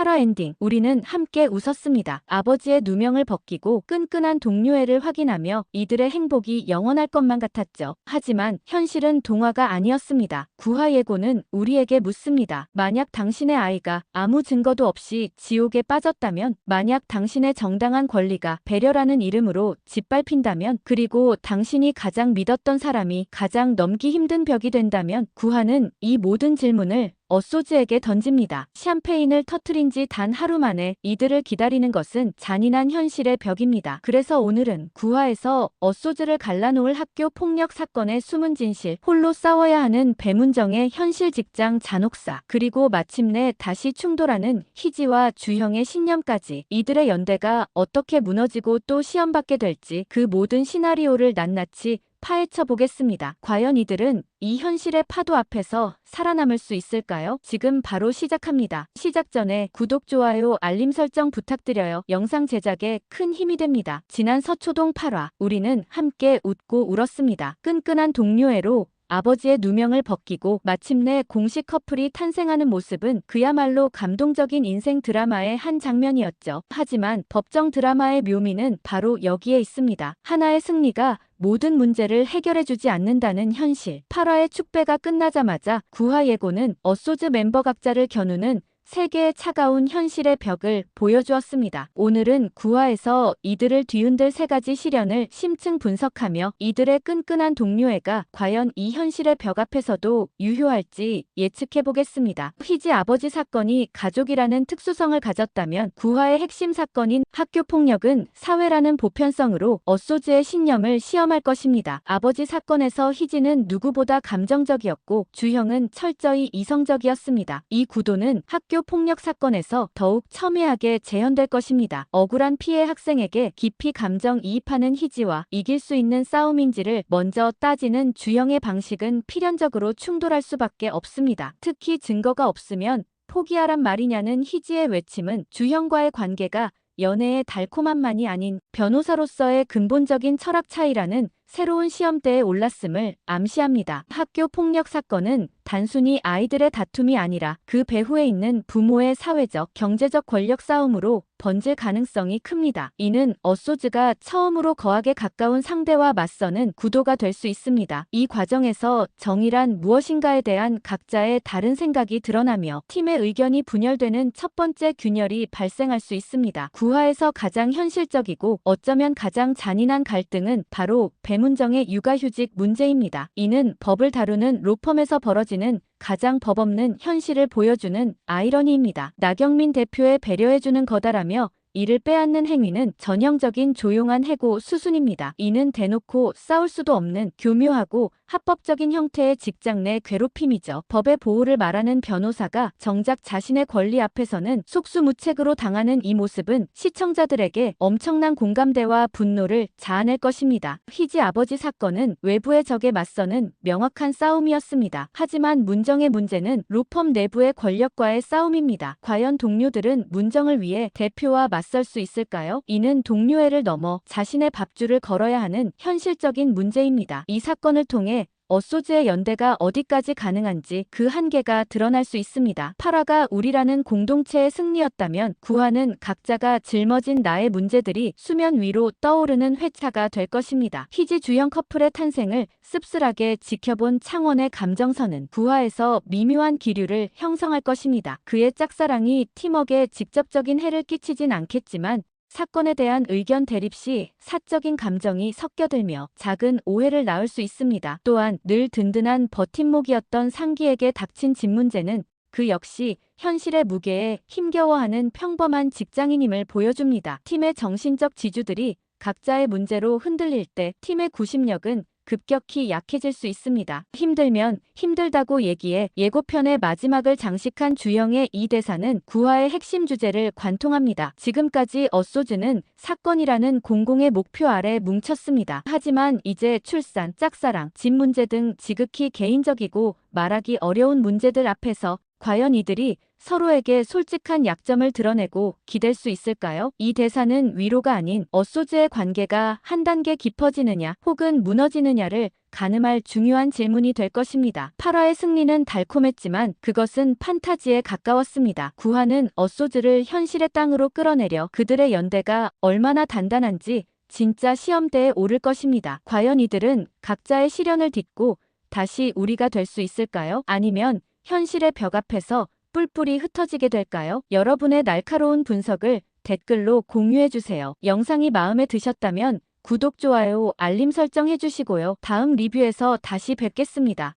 8화 엔딩. 우리는 함께 웃었습니다. 아버지의 누명을 벗기고 끈끈한 동료애를 확인하며 이들의 행복이 영원할 것만 같았죠. 하지만 현실은 동화가 아니었습니다. 구화 예고는 우리에게 묻습니다. 만약 당신의 아이가 아무 증거도 없이 지옥에 빠졌다면, 만약 당신의 정당한 권리가 배려라는 이름으로 짓밟힌다면, 그리고 당신이 가장 믿었던 사람이 가장 넘기 힘든 벽이 된다면, 구하는 이 모든 질문을 어소즈에게 던집니다. 샴페인을 터트린 지 단 하루 만에 이들을 기다리는 것은 잔인한 현실의 벽입니다. 그래서 오늘은 구화에서 어소즈를 갈라놓을 학교 폭력 사건의 숨은 진실, 홀로 싸워야 하는 배문정의 현실 직장 잔혹사, 그리고 마침내 다시 충돌하는 희지와 주형의 신념까지 이들의 연대가 어떻게 무너지고 또 시험받게 될지 그 모든 시나리오를 낱낱이 파헤쳐 보겠습니다. 과연 이들은 이 현실의 파도 앞에서 살아남을 수 있을까요? 지금 바로 시작합니다. 시작 전에 구독, 좋아요, 알림 설정 부탁드려요. 영상 제작에 큰 힘이 됩니다. 지난 서초동 8화, 우리는 함께 웃고 울었습니다. 끈끈한 동료애로 아버지의 누명을 벗기고 마침내 공식 커플이 탄생하는 모습은 그야말로 감동적인 인생 드라마의 한 장면이었죠. 하지만 법정 드라마의 묘미는 바로 여기에 있습니다. 하나의 승리가 모든 문제를 해결해주지 않는다는 현실. 8화의 축배가 끝나자마자 9화 예고는 어소즈 멤버 각자를 겨누는 세계의 차가운 현실의 벽을 보여주었습니다. 오늘은 9화에서 이들을 뒤흔들 세 가지 시련을 심층 분석하며 이들의 끈끈한 동료애가 과연 이 현실의 벽 앞에서도 유효할지 예측해보겠습니다. 희지 아버지 사건이 가족이라는 특수성을 가졌다면 9화의 핵심 사건인 학교 폭력은 사회라는 보편성으로 어소즈의 신념을 시험할 것입니다. 아버지 사건에서 희지는 누구보다 감정적이었고 주형은 철저히 이성적이었습니다. 이 구도는 학교 폭력 사건에서 더욱 첨예하게 재현될 것입니다. 억울한 피해 학생에게 깊이 감정 이입하는 희지와 이길 수 있는 싸움인지를 먼저 따지는 주형의 방식은 필연적으로 충돌할 수밖에 없습니다. 특히 증거가 없으면 포기하란 말이냐는 희지의 외침은 주형과의 관계가 연애의 달콤함만이 아닌 변호사로서의 근본적인 철학 차이라는 새로운 시험대에 올랐음을 암시합니다. 학교 폭력 사건은 단순히 아이들의 다툼이 아니라 그 배후에 있는 부모의 사회적, 경제적 권력 싸움으로 번질 가능성이 큽니다. 이는 어소즈가 처음으로 거하게 가까운 상대와 맞서는 구도가 될 수 있습니다. 이 과정에서 정의란 무엇인가에 대한 각자의 다른 생각이 드러나며 팀의 의견이 분열되는 첫 번째 균열이 발생할 수 있습니다. 구화에서 가장 현실적이고 어쩌면 가장 잔인한 갈등은 바로 배문정의 육아휴직 문제입니다. 이는 법을 다루는 로펌에서 벌어지는 가장 법 없는 현실을 보여주는 아이러니입니다. 나경민 대표의 배려해주는 거다라며 이를 빼앗는 행위는 전형적인 조용한 해고 수순입니다. 이는 대놓고 싸울 수도 없는 교묘하고 합법적인 형태의 직장 내 괴롭힘이죠. 법의 보호를 말하는 변호사가 정작 자신의 권리 앞에서는 속수무책으로 당하는 이 모습은 시청자들에게 엄청난 공감대와 분노를 자아낼 것입니다. 희지 아버지 사건은 외부의 적에 맞서는 명확한 싸움이었습니다. 하지만 문정의 문제는 로펌 내부의 권력과의 싸움입니다. 과연 동료들은 문정을 위해 대표와 맞설 수 있을까요? 이는 동료애를 넘어 자신의 밥줄을 걸어야 하는 현실적인 문제입니다. 이 사건을 통해 어소즈의 연대가 어디까지 가능한지 그 한계가 드러날 수 있습니다. 8화가 우리라는 공동체의 승리였다면 9화는 각자가 짊어진 나의 문제들이 수면 위로 떠오르는 회차가 될 것입니다. 희지 주형 커플의 탄생을 씁쓸하게 지켜본 창원의 감정선은 9화에서 미묘한 기류를 형성할 것입니다. 그의 짝사랑이 팀워크에 직접적인 해를 끼치진 않겠지만 사건에 대한 의견 대립 시 사적인 감정이 섞여들며 작은 오해를 낳을 수 있습니다. 또한 늘 든든한 버팀목이었던 상기에게 닥친 집 문제는 그 역시 현실의 무게에 힘겨워하는 평범한 직장인임을 보여줍니다. 팀의 정신적 지주들이 각자의 문제로 흔들릴 때 팀의 구심력은 급격히 약해질 수 있습니다. 힘들면 힘들다고 얘기해 예고편의 마지막을 장식한 주영의 이 대사는 구화의 핵심 주제를 관통합니다. 지금까지 어소즈는 사건이라는 공공의 목표 아래 뭉쳤습니다. 하지만 이제 출산, 짝사랑, 집 문제 등 지극히 개인적이고 말하기 어려운 문제들 앞에서 과연 이들이 서로에게 솔직한 약점을 드러내고 기댈 수 있을까요? 이 대사는 위로가 아닌 어소즈의 관계가 한 단계 깊어지느냐 혹은 무너지느냐를 가늠할 중요한 질문이 될 것입니다. 8화의 승리는 달콤했지만 그것은 판타지에 가까웠습니다. 9화는 어소즈를 현실의 땅으로 끌어내려 그들의 연대가 얼마나 단단한지 진짜 시험대에 오를 것입니다. 과연 이들은 각자의 시련을 딛고 다시 우리가 될 수 있을까요? 아니면 현실의 벽 앞에서 뿔뿔이 흩어지게 될까요? 여러분의 날카로운 분석을 댓글로 공유해주세요. 영상이 마음에 드셨다면 구독, 좋아요, 알림 설정 해주시고요. 다음 리뷰에서 다시 뵙겠습니다.